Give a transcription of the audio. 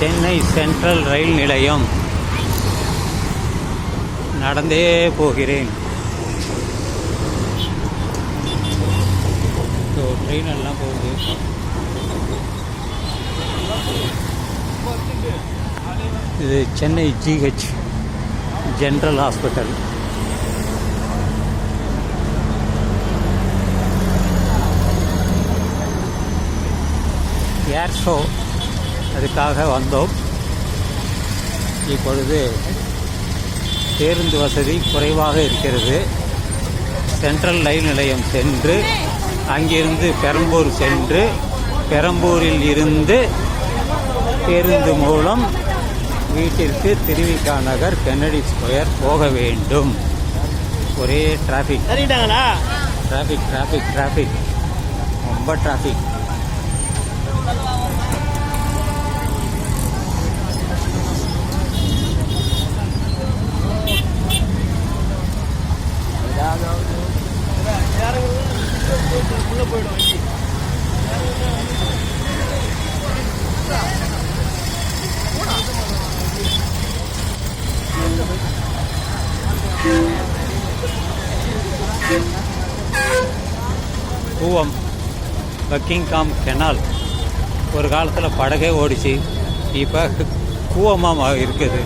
Chennai central ரயில் நிலையம். நடந்தே போகிறேன். ஸோ ட்ரெயின் எல்லாம் போகுது. இது Chennai GH general hospital. Air show. அதுக்காக வந்தோம். இப்பொழுது பேருந்து வசதி குறைவாக இருக்கிறது. சென்ட்ரல் ரயில் நிலையம் சென்று அங்கிருந்து பெரம்பூர் சென்று பெரம்பூரில் இருந்து பேருந்து மூலம் வீட்டிற்கு திருவிகா நகர் கென்னடி ஸ்கொயர் போக வேண்டும். ஒரே டிராஃபிக் டிராஃபிக் டிராஃபிக் டிராஃபிக் ரொம்ப டிராஃபிக் உள்ளே போயிடும் வண்டி. கூவம் பக்கிங்காம் கெனால் ஒரு காலத்தில் படகே ஓடிச்சு. இப்போ கூவமாக இருக்குது.